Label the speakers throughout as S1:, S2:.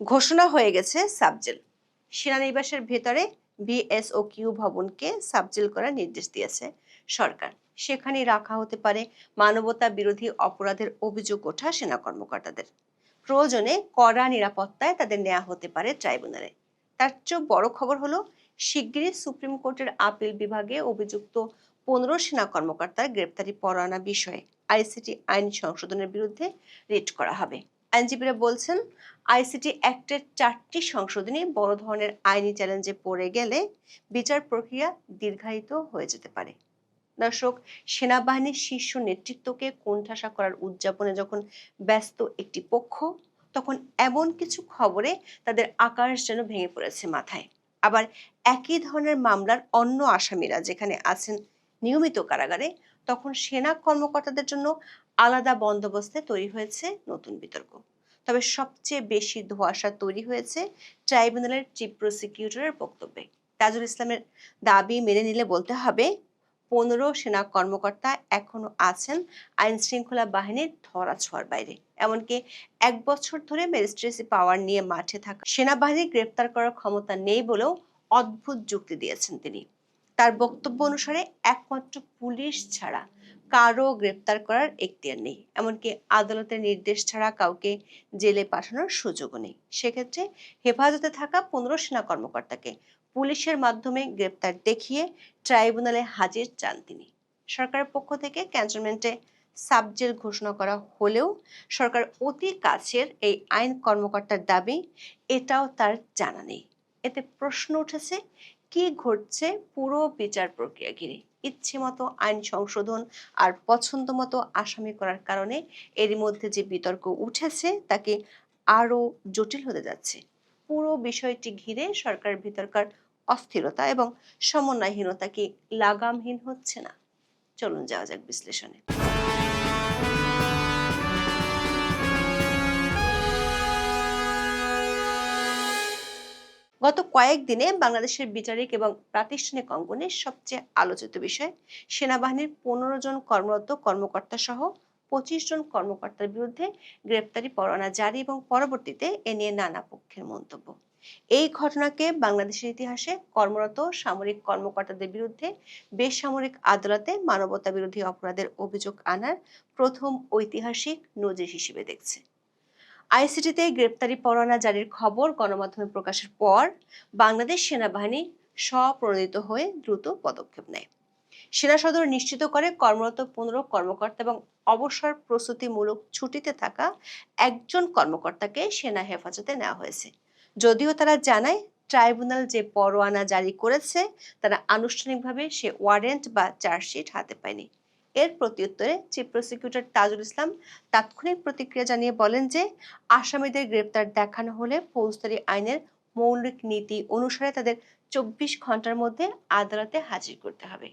S1: ঘোষণা হয়ে গেছে সাবজেল। সেনানিবাসের ভেতরে বিএসও কিউ ভবনকে সাবজেল করার নির্দেশ দিয়েছে সরকার। সেখানে রাখা হতে পারে মানবতা বিরোধী অপরাধের অভিযোগ ওঠা সেনা কর্মকর্তাদের। প্রয়োজনে কড়া নিরাপত্তায় তাদের নেওয়া হতে পারে ট্রাইব্যুনালে। তার চেয়েও বড় খবর হলো, শিগগিরই সুপ্রিম কোর্টের আপিল বিভাগে অভিযুক্ত পনেরো সেনা কর্মকর্তার গ্রেপ্তারি পরোয়ানা বিষয়ে আইসিটি আইন সংশোধনের বিরুদ্ধে রিট করা হবে। আইনজীবীরা বলছেন, আইসিটি অ্যাক্টের চারটি সংশোধনী বড় ধরনের আইনি চ্যালেঞ্জে পড়ে গেলে বিচার প্রক্রিয়া দীর্ঘায়িত হয়ে যেতে পারে। দর্শক, সেনাবাহিনীর শীর্ষ নেতৃত্বকে কোণঠাসা করার উদযাপনে যখন ব্যস্ত একটি পক্ষ, তখন এমন কিছু খবরে তাদের আকাশ যেন ভেঙে পড়েছে মাথায়। আবার একই ধরনের মামলার অন্য আসামিরা যেখানে আছেন নিয়মিত কারাগারে, তখন সেনা কর্মকর্তাদের জন্য আলাদা বন্দোবস্তে তৈরি হয়েছে নতুন বিতর্ক। তবে সবচেয়ে বেশি ধোঁয়াশা তৈরি হয়েছে ট্রাইব্যুনালের চিফ প্রসিকিউটরের বক্তব্যে। তাজুল ইসলামের দাবি মেনে নিলে বলতে হবে, পনেরো সেনা কর্মকর্তা এখনও আছেন আইন শৃঙ্খলা বাহিনীর ধরাছোঁয়ার বাইরে। এমনকি এক বছর ধরে ম্যাজিস্ট্রেসি পাওয়ার নিয়ে মাঠে থাকা সেনাবাহিনী গ্রেপ্তার করার ক্ষমতা নেই বলেও অদ্ভুত যুক্তি দিয়েছেন তিনি। তার বক্তব্য অনুসারে একমাত্র পুলিশ ছাড়া কারও গ্রেপ্তার করার এখতিয়ার নেই। এমনকি আদালতের নির্দেশ ছাড়া কাউকে জেলে পাঠানোর সুযোগও নেই। সেক্ষেত্রে হেফাজতে থাকা পনেরো সেনা কর্মকর্তাকে পুলিশের মাধ্যমে গ্রেপ্তার দেখিয়ে ট্রাইব্যুনালে হাজির চান তিনি। সরকারের পক্ষ থেকে ক্যান্টনমেন্টে সাবজেল ঘোষণা করা হলেও সরকার অতি কাছের এই আইন কর্মকর্তার দাবি, এটাও তার জানা নেই। এতে প্রশ্ন উঠেছে, কি ঘটছে পুরো বিচার প্রক্রিয়া ঘিরে ইচ্ছে মতো আইন সংশোধন আর পছন্দ মতো আসামি করার কারণে এরই মধ্যে যে বিতর্ক উঠেছে তাকে আরও জটিল হতে যাচ্ছে। পুরো বিষয়টি ঘিরে সরকার ভিতরকার অস্থিরতা এবং সমন্বয়হীনতা কি লাগামহীন হচ্ছে না। চলুন যাওয়া যাক বিশ্লেষণে। গত কয়েকদিনে বাংলাদেশের বিচারিক এবং প্রাতিষ্ঠানিক অঙ্গনে সবচেয়ে আলোচিত বিষয়, সেনাবাহিনীর পনেরো জন কর্মরত কর্মকর্তা সহ পঁচিশ জন কর্মকর্তার বিরুদ্ধে গ্রেপ্তারি পরোয়ানা জারি এবং পরবর্তীতে এ নিয়ে নানা পক্ষের মন্তব্য। এই ঘটনাকে বাংলাদেশের ইতিহাসে কর্মরত সামরিক কর্মকর্তাদের বিরুদ্ধে বেসামরিক আদালতে মানবতা বিরোধী অপরাধের অভিযোগ আনার প্রথম ঐতিহাসিক নজির হিসেবে দেখছে। আইসিটিতে গ্রেপ্তারি পরোয়ানা জারির খবর গণমাধ্যমে প্রকাশের পর বাংলাদেশ সেনাবাহিনী স্বপ্রণোদিত হয়ে দ্রুত পদক্ষেপ নেয়। সেনা সদর নিশ্চিত করে কর্মরত পনেরো কর্মকর্তা এবং অবসর প্রস্তুতিমূলক ছুটিতে থাকা একজন কর্মকর্তাকে সেনা হেফাজতে নেওয়া হয়েছে। যদিও তারা জানায়, ট্রাইব্যুনাল যে পরোয়ানা জারি করেছে, তারা আনুষ্ঠানিকভাবে সে ওয়ারেন্ট বা চার্জশিট হাতে পায়নি। এর প্রত্যুত্তরে চিফ প্রসিকিউটর তাজুল ইসলাম তাৎক্ষণিক প্রতিক্রিয়া জানিয়ে বলেন যে, আসামিদের গ্রেপ্তার দেখানো হলে ফৌজদারি আইনের মৌলিক নীতি অনুসারে তাদের চব্বিশ ঘণ্টার মধ্যে আদালতে হাজির করতে হবে।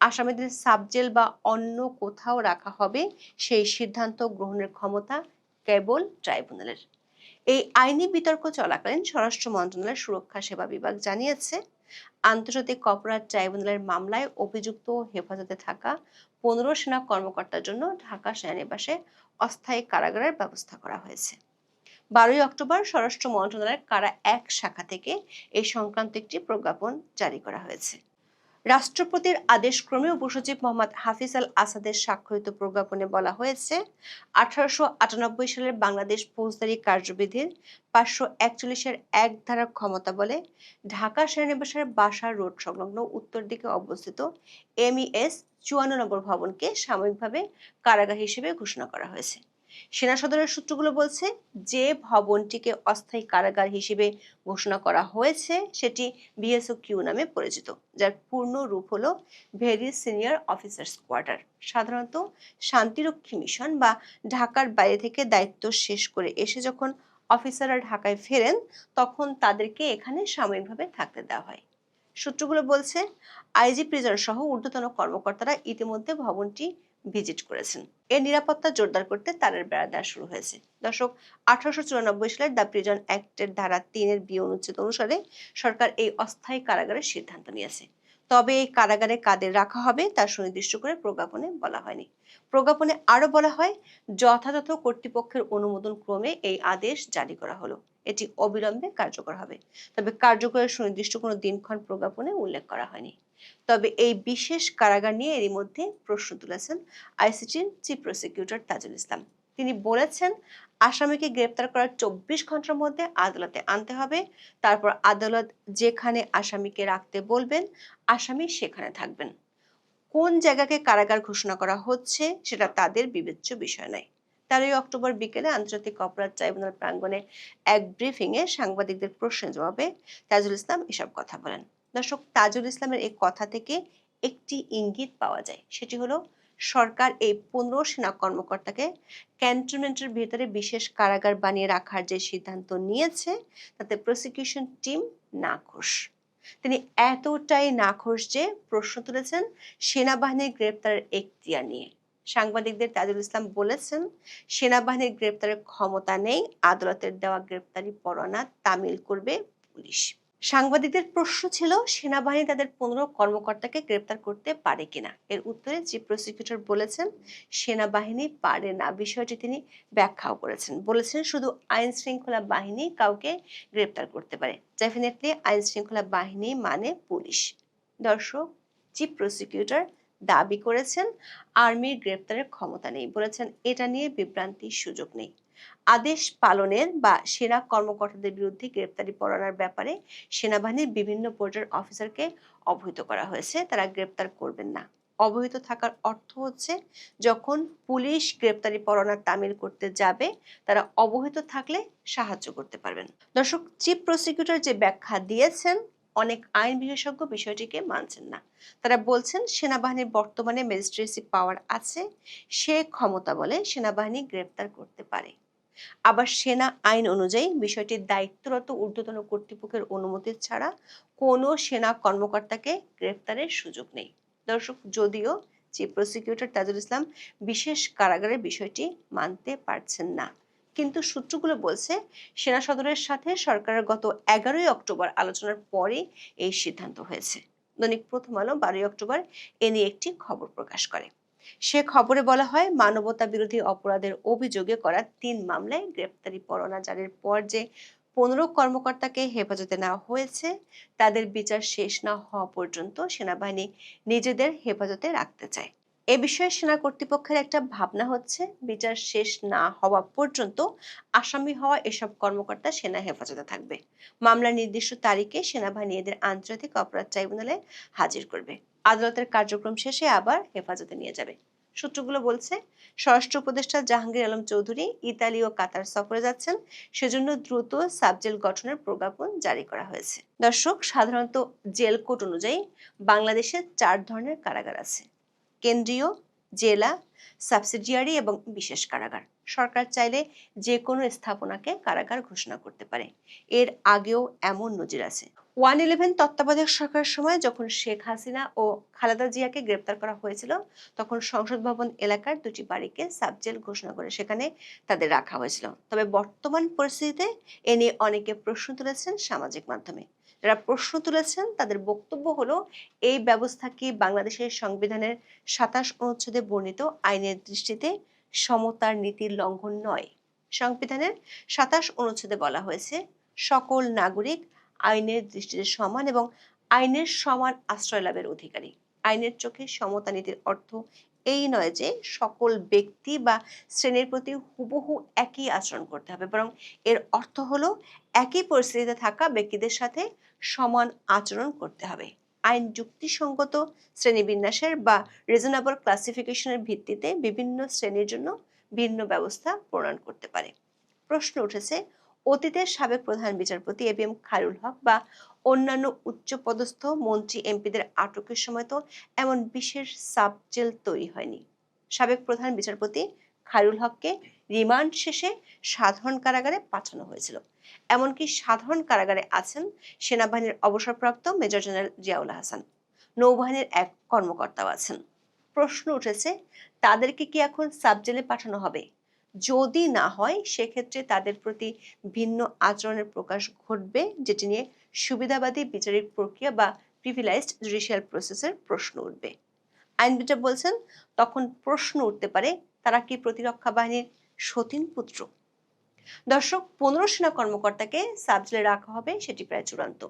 S1: আসামিদের সাবজেল বা অন্য কোথাও রাখা হবে সেই সিদ্ধান্ত গ্রহণের ক্ষমতা কেবল ট্রাইব্যুনালের। এই আইনি বিতর্ক চলাকালীন স্বরাষ্ট্র মন্ত্রণালয়ের সুরক্ষা সেবা বিভাগ জানিয়েছে আন্তর্জাতিক অপরাধ ট্রাইব্যুনালের মামলায় অভিযুক্ত হেফাজতে থাকা পনেরো সেনা কর্মকর্তার জন্য ঢাকা সেনানিবাসে অস্থায়ী কারাগারের ব্যবস্থা করা হয়েছে। বারোই অক্টোবর স্বরাষ্ট্র মন্ত্রণালয়ের কারা এক শাখা থেকে এই সংক্রান্ত একটি প্রজ্ঞাপন জারি করা হয়েছে। রাষ্ট্রপতির আদেশক্রমে উপসচিব মোহাম্মদ হাফিজ আল আসাদের স্বাক্ষরিত প্রজ্ঞাপনে বলা হয়েছে, আঠারোশো আটানব্বই সালের বাংলাদেশ ফৌজদারি কার্যবিধির পাঁচশো একচল্লিশের এক ধারার ক্ষমতা বলে ঢাকা সেনানিবাসের বাসা রোড সংলগ্ন উত্তর দিকে অবস্থিত এমইএস চুয়ান্ন নম্বর ভবনকে সাময়িকভাবে কারাগার হিসেবে ঘোষণা করা হয়েছে। সেনা সদরের সূত্রগুলো বলছে যে ভবনটিকে অস্থায়ী কারাগার হিসেবে ঘোষণা করা হয়েছে, সেটি বিএসও কিউ নামে পরিচিত, যার পূর্ণ রূপ হলো ভেরি সিনিয়র অফিসার্স কোয়ার্টার। সাধারণত শান্তিরক্ষী মিশন বা ঢাকার বাইরে থেকে দায়িত্ব শেষ করে এসে যখন অফিসাররা ঢাকায় ফেরেন, তখন তাদেরকে এখানে সাময়িকভাবে থাকতে দেওয়া হয়। সূত্রগুলো বলছে, আইজি প্রিজন সহ ঊর্ধ্বতন কর্মকর্তারা ইতিমধ্যে ভবনটি ভিজিট করেছেন। এর নিরাপত্তা জোরদার করতে তারের বেড়া দেওয়া শুরু হয়েছে। দর্শক, আঠারোশো চুরানব্বই সালের দ্য প্রিজন অ্যাক্টের ধারা তিনের বি অনুচ্ছেদ অনুসারে সরকার এই অস্থায়ী কারাগারের সিদ্ধান্ত নিয়েছে। তবে এই কারাগারে কাদের রাখা হবে তা সুনির্দিষ্ট করে প্রজ্ঞাপনে বলা হয়নি। প্রজ্ঞাপনে আরও বলা হয়, যথাযথ কর্তৃপক্ষের অনুমোদন ক্রমে এই আদেশ জারি করা হলো। এটি অবিলম্বে কার্যকর হবে। তবে কার্যকরের সুনির্দিষ্ট কোনো দিনক্ষণ প্রজ্ঞাপনে উল্লেখ করা হয়নি। তবে এই বিশেষ কারাগার নিয়ে এরই মধ্যে প্রশ্ন তুলেছেন আইসিটির চিফ প্রসিকিউটর তাজুল ইসলাম। তিনি বলেছেন, আসামিকে গ্রেপ্তার করার চব্বিশ ঘণ্টার মধ্যে আদালতে আনতে হবে। তারপর আদালত যেখানে আসামিকে রাখতে বলবেন, আসামি সেখানে থাকবেন। কোন জায়গাকে কারাগার ঘোষণা করা হচ্ছে সেটা তাদের বিবেচ্য বিষয় নয়। তেরোই অক্টোবর বিকেলে আন্তর্জাতিক অপরাধ ট্রাইব্যুনাল প্রাঙ্গণে এক ব্রিফিংয়ে সাংবাদিকদের প্রশ্নের জবাবে তাজুল ইসলাম এসব কথা বলেন। দর্শক, তাজুল ইসলামের এই কথা থেকে একটি ইঙ্গিত পাওয়া যায়। সেটি হলো, সরকার এই পনেরো সেনা কর্মকর্তাকে ক্যান্টনমেন্টের ভিতরে বিশেষ কারাগার বানিয়ে রাখার যে সিদ্ধান্ত নিয়েছে, তাতে প্রসিকিউশন টিম নাখোশ। তিনি এতটাই নাখোশ যে প্রশ্ন তুলেছেন সেনাবাহিনীর গ্রেপ্তারের এখতিয়ার নিয়ে। সাংবাদিকদের তাজুল ইসলাম বলেছেন, সেনাবাহিনীর গ্রেপ্তারের ক্ষমতা নেই, আদালতের দেওয়া গ্রেপ্তারি পরোয়ানা তামিল করবে পুলিশ। সাংবাদিকদের প্রশ্ন ছিল, সেনাবাহিনী তাদের পনেরো কর্মকর্তাকে গ্রেপ্তার করতে পারে কিনা? এর উত্তরে চিফ প্রসিকিউটর বলেছেন, সেনাবাহিনী পারে না। বিষয়টি তিনি ব্যাখ্যাও করেছেন। বলেছেন, শুধু আইন শৃঙ্খলা বাহিনী কাউকে গ্রেপ্তার করতে পারে। ডেফিনেটলি আইন শৃঙ্খলা বাহিনী মানে পুলিশ। দর্শক, চিফ প্রসিকিউটর দাবি করেছেন, আর্মির গ্রেপ্তারের ক্ষমতা নেই। বলেছেন, এটা নিয়ে বিভ্রান্তির সুযোগ নেই। আদেশ পালনের বা সেনা কর্মকর্তাদের বিরুদ্ধে গ্রেপ্তারি পরোয়ানার ব্যাপারে সেনাবাহিনীর বিভিন্ন পর্যায়ের অফিসারকে অবহিত করা হয়েছে। তারা গ্রেপ্তার করবেন না। অবহিত থাকার অর্থ হচ্ছে, যখন পুলিশ গ্রেপ্তারি পরোয়ানা তামিল করতে যাবে, তারা অবহিত থাকলে সাহায্য করতে পারবেন। দর্শক, চিফ প্রসিকিউটর যে ব্যাখ্যা দিয়েছেন, অনেক আইন বিশেষজ্ঞ বিষয়টিকে মানছেন না। তারা বলছেন, সেনাবাহিনীর বর্তমানে ম্যাজিস্ট্রেসি পাওয়ার আছে, সে ক্ষমতা বলে সেনাবাহিনী গ্রেপ্তার করতে পারে। আবার সেনা আইন অনুযায়ী বিষয়টির দায়িত্বরত ঊর্ধ্বতন কর্তৃপক্ষের অনুমতি ছাড়া কোনো সেনা কর্মকর্তাকে গ্রেপ্তারের সুযোগ নেই। দর্শক, যদিও চিফ প্রসিকিউটর তাজুল ইসলাম বিশেষ কারাগারের বিষয়টি মানতে পারছেন না, কিন্তু সূত্রগুলো বলছে সেনা সদরের সাথে সরকারের গত এগারোই অক্টোবর আলোচনার পরে এই সিদ্ধান্ত হয়েছে। দৈনিক প্রথম আলো বারোই অক্টোবর এ নিয়ে একটি খবর প্রকাশ করে। সে খবরে বলা হয়, মানবতা বিরোধী অপরাধের অভিযোগে করা তিন মামলায় গ্রেপ্তারি পরোয়ানা জারির পর যে পনেরো কর্মকর্তাকে হেফাজতে নেওয়া হয়েছে, তাদের বিচার শেষ না হওয়া পর্যন্ত সেনাবাহিনী নিজেদের হেফাজতে রাখতে চায়। এ বিষয়ে সেনা কর্তৃপক্ষের একটা ভাবনা হচ্ছে, বিচার শেষ না হওয়া পর্যন্ত আসামি হওয়া এসব কর্মকর্তা সেনা হেফাজতে থাকবে। মামলার নির্দিষ্ট তারিখে সেনাবাহিনী এদের আন্তর্জাতিক অপরাধ ট্রাইব্যুনালে হাজির করবে। আদালতের কার্যক্রম শেষে আবার হেফাজতে নিয়ে যাবে। সূত্রগুলো বলছে, স্বরাষ্ট্র উপদেষ্টা জাহাঙ্গীর আলম চৌধুরী ইতালি ও কাতার সফরে যাচ্ছেন, সেজন্য দ্রুত সাবজেল গঠনের প্রজ্ঞাপন জারি করা হয়েছে। দর্শক, সাধারণত জেল কোড অনুযায়ী বাংলাদেশে চার ধরনের কারাগার আছে। কেন্দ্রীয়, জেলা সাবসিডিয়ারি এবং বিশেষ কারাগার। সরকার চাইলে যে কোনো স্থাপনাকে কারাগার ঘোষণা করতে পারে। এর আগেও এমন নজির আছে। ওয়ান ইলেভেন তত্ত্বাবধায়ক সরকারের সময় যখন শেখ হাসিনা ও খালেদা জিয়াকে গ্রেপ্তার করা হয়েছিল, তখন সংসদ ভবন এলাকার দুটি বাড়িকে সাবজেল ঘোষণা করে সেখানে তাদের রাখা হয়েছিল। তবে বর্তমান পরিস্থিতিতে এ নিয়ে অনেকে প্রশ্ন তুলেছেন সামাজিক মাধ্যমে। যারা প্রশ্ন তুলেছেন, তাদের বক্তব্য হলো, এই ব্যবস্থা কি বাংলাদেশের সংবিধানের সাতাশ অনুচ্ছেদে বর্ণিত আইনের দৃষ্টিতে সমতার নীতির লঙ্ঘন নয়? সংবিধানের সাতাশ অনুচ্ছেদে বলা হয়েছে, সকল নাগরিক আইনের দৃষ্টিতে সমান এবং আইনের সমান আশ্রয় লাভের অধিকারী। আইনের চোখে সমতা নীতির অর্থ এই নয় যে সকল ব্যক্তি বা শ্রেণির প্রতি হুবহু একই আচরণ করতে হবে। বরং এর অর্থ হলো একই পরিস্থিতিতে থাকা ব্যক্তিদের সাথে সমান আচরণ করতে হবে। আইন যুক্তিসঙ্গত, শ্রেণীবিন্যাসের বা রিজনেবল ক্লাসিফিকেশনের ভিত্তিতে বিভিন্ন শ্রেণির জন্য ভিন্ন ব্যবস্থা প্রণয়ন করতে পারে। প্রশ্ন উঠেছে অতীতের সাবেক প্রধান বিচারপতি A B M Khairul Haque বা অন্যান্য উচ্চপদস্থ মন্ত্রী এমপিদের আটকের সময় তো এমন বিশেষ সাব জেল তৈরি হয়নি। সাবেক প্রধান বিচারপতি খায়রুল হককে রিমান্ড শেষে সাধারণ কারাগারে পাঠানো হয়েছিল। এমনকি সাধারণ কারাগারে আছেন সেনাবাহিনীর অবসরপ্রাপ্ত মেজর জেনারেল জিয়াউল হাসান। নৌবাহিনীর এক কর্মকর্তাও আছেন। প্রশ্ন উঠেছে, তাদেরকে কি এখন সাব জেলে পাঠানো হবে? যদি না হয়, সেক্ষেত্রে তাদের প্রতি ভিন্ন আচরণের প্রকাশ ঘটবে, যেটি নিয়ে সুবিধাবাদী বিচারিক প্রক্রিয়া বা প্রিভিলাইজড জুডিশিয়াল প্রসেসের প্রশ্ন উঠবে। আইনবিদরা বলছেন, তখন প্রশ্ন উঠতে পারে, তারা কি প্রতিরক্ষা বাহিনীর সতীন পুত্র? দর্শক, পনেরো সেনা কর্মকর্তাকে সাবজেলে রাখা হবে, সেটি প্রায় চূড়ান্ত।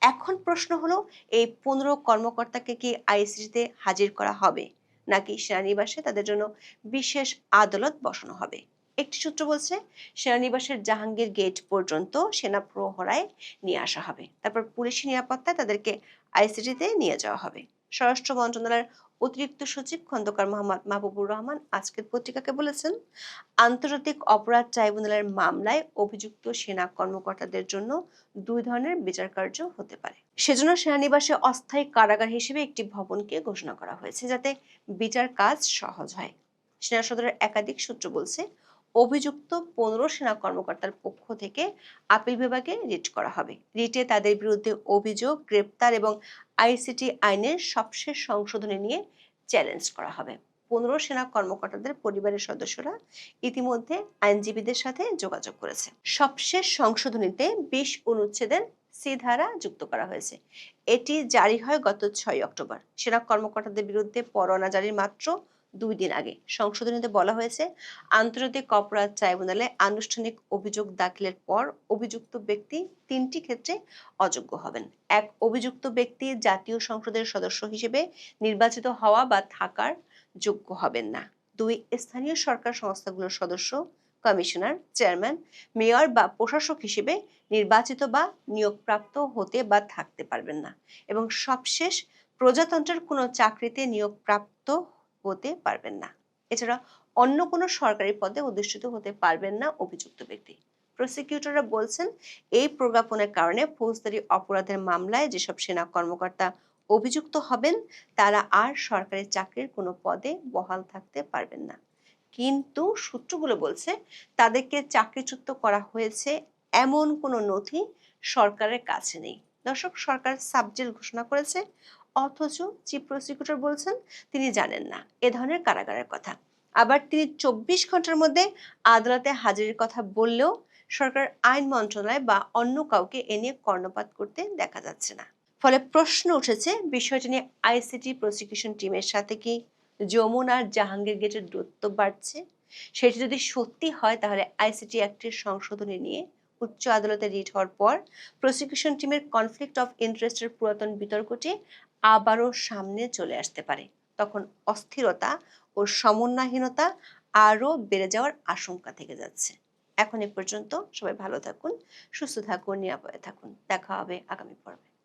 S1: এখন প্রশ্ন হলো, এই পনেরো কর্মকর্তাকে কি আইসিটিতে হাজির করা হবে? নাকি সেনানিবাসে তাদের জন্য বিশেষ আদালত বসানো হবে? একটি সূত্র বলছে, সেনানিবাসের জাহাঙ্গীর গেট পর্যন্ত সেনা প্রহরায় নিয়ে আসা হবে। তারপর পুলিশি নিরাপত্তায় তাদেরকে আইসিটিতে নিয়ে যাওয়া হবে। স্বরাষ্ট্র মন্ত্রণালয়ের অতিরিক্ত সচিব খন্দকার মোহাম্মদ মাহবুবুর রহমান আজকের পত্রিকাকে বলেছেন, আন্তর্জাতিক অপরাধ ট্রাইব্যুনালের মামলায় অভিযুক্ত সেনা কর্মকর্তাদের জন্য দুই ধরনের বিচার কার্য হতে পারে। সেজন্য সেনানিবাসে অস্থায়ী কারাগার হিসেবে একটি ভবনকে ঘোষণা করা হয়েছে যাতে বিচার কাজ সহজ হয়। সেনা সদরের একাধিক সূত্র বলছে অভিযুক্ত পনেরো সেনা কর্মকর্তার পক্ষ থেকে আপিল বিভাগে রিট করা হবে। রিটে তাদের বিরুদ্ধে অভিযোগ, গ্রেপ্তার এবং আইসিটি আইনের সবশেষ সংশোধনী নিয়ে চ্যালেঞ্জ করা হবে। পনেরো সেনা কর্মকর্তাদের পরিবারের সদস্যরা ইতিমধ্যে আইনজীবীদের সাথে যোগাযোগ করেছে। সবশেষ সংশোধনীতে বিশ অনুচ্ছেদের সি ধারা যুক্ত করা হয়েছে। এটি জারি হয় গত ছয় অক্টোবর। সেনা কর্মকর্তাদের বিরুদ্ধে পরোয়ানা জারির মাত্র দুই দিন আগে। সংশোধনীতে বলা হয়েছে, আন্তর্জাতিক অপরাধ ট্রাইব্যুনালে আনুষ্ঠানিক অভিযোগ দাখিলের পর অভিযুক্ত ব্যক্তি তিনটি ক্ষেত্রে অযোগ্য হবেন। এক, অভিযুক্ত ব্যক্তি জাতীয় সংসদের সদস্য হিসেবে নির্বাচিত হওয়া বা থাকার যোগ্য হবেন না। দুই, স্থানীয় সরকার সংস্থাগুলোর সদস্য, কমিশনার, চেয়ারম্যান, মেয়র বা প্রশাসক হিসেবে নির্বাচিত বা নিয়োগপ্রাপ্ত হতে বা থাকতে পারবেন না। এবং সবশেষ, প্রজাতন্ত্রের কোনো চাকরিতে নিয়োগপ্রাপ্ত হতে পারবেন না। এছাড়া অন্য কোনো সরকারি পদে অধিষ্ঠিত হতে পারবেন না অভিযুক্ত ব্যক্তি। প্রসিকিউটররা বলছেন, এই প্রজ্ঞাপনের কারণে ফৌজদারি অপরাধের মামলায় যেসব সেনা কর্মকর্তা অভিযুক্ত হবেন, তারা আর সরকারি চাকরির কোনো পদে বহাল থাকতে পারবেন না। কিন্তু সূত্রগুলো বলছে, তাদেরকে চাকরিচ্যুত করা হয়েছে এমন কোনো নথি সরকারের কাছে নেই। দর্শক, সরকার সাবজেল ঘোষণা করেছে অথচ চিফ প্রসিকিউটর বলছেন তিনি জানেন না। এ ধরনের কারাগারের কথা। আবার তিনি চব্বিশ ঘণ্টার মধ্যে আদালতে হাজিরের কথা বললেও সরকার আইন মন্ত্রণালয় বা অন্য কাউকে এ নিয়ে কর্ণপাত করতে দেখা যাচ্ছে না। ফলে প্রশ্ন উঠেছে, বিষয়টি নিয়ে আইসিটি প্রসিকিউশন টিমের সাথে কি যমুনার জাহাঙ্গীর গেটের দূরত্ব বাড়ছে? সেটি যদি সত্যি হয়, তাহলে আইসিটি অ্যাক্টের সংশোধনী নিয়ে উচ্চ আদালতে রিট হওয়ার পর প্রসিকিউশন টিমের কনফ্লিক্ট অফ ইন্টারেস্টের পুরাতন বিতর্কটি আবারও সামনে চলে আসতে পারে। তখন অস্থিরতা ও সমন্বয়হীনতা আরও বেড়ে যাওয়ার আশঙ্কা থেকে যাচ্ছে। এখন এ পর্যন্ত সবাই ভালো থাকুন, সুস্থ থাকুন, নিরাপদে থাকুন। দেখা হবে আগামী পর্বে।